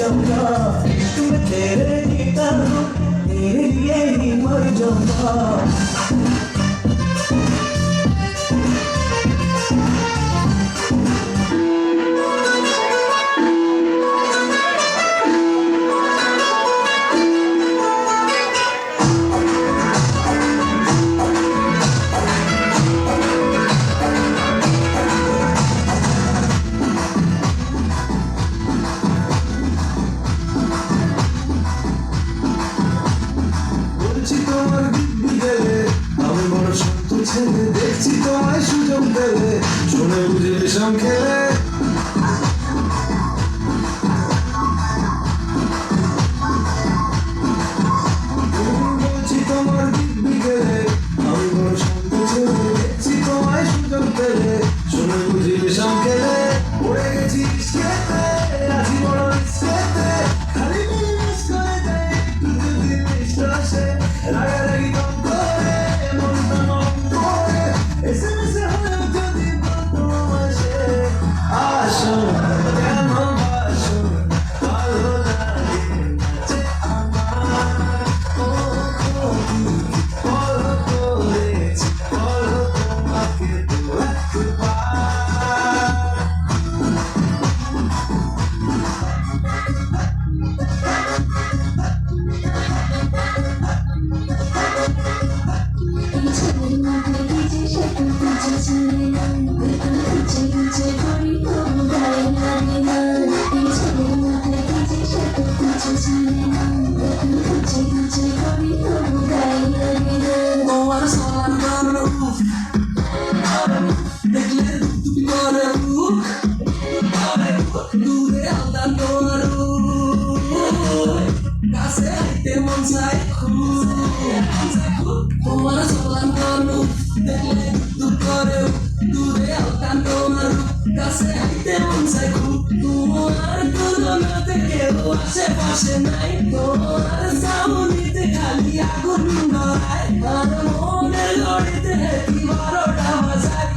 जाऊँगा। तुम तेरे ही तेरे लिए ही मर जाऊँगा। দেখছি তোমায় সুযোগ দেবে শুনে বুঝে বিষম দূরে আলাদা করো কাছে আইতে মন চাই তোমার সমান করো দেখলে তুমি করে দূরে আলাদা করো কাছে আইতে মন চাই তোমার তুলনাতে কেউ আশেপাশে নাই। তোমার সামনিতে খালি আগুন ধরায় আর মনের লড়িতে বারোটা বাজায়।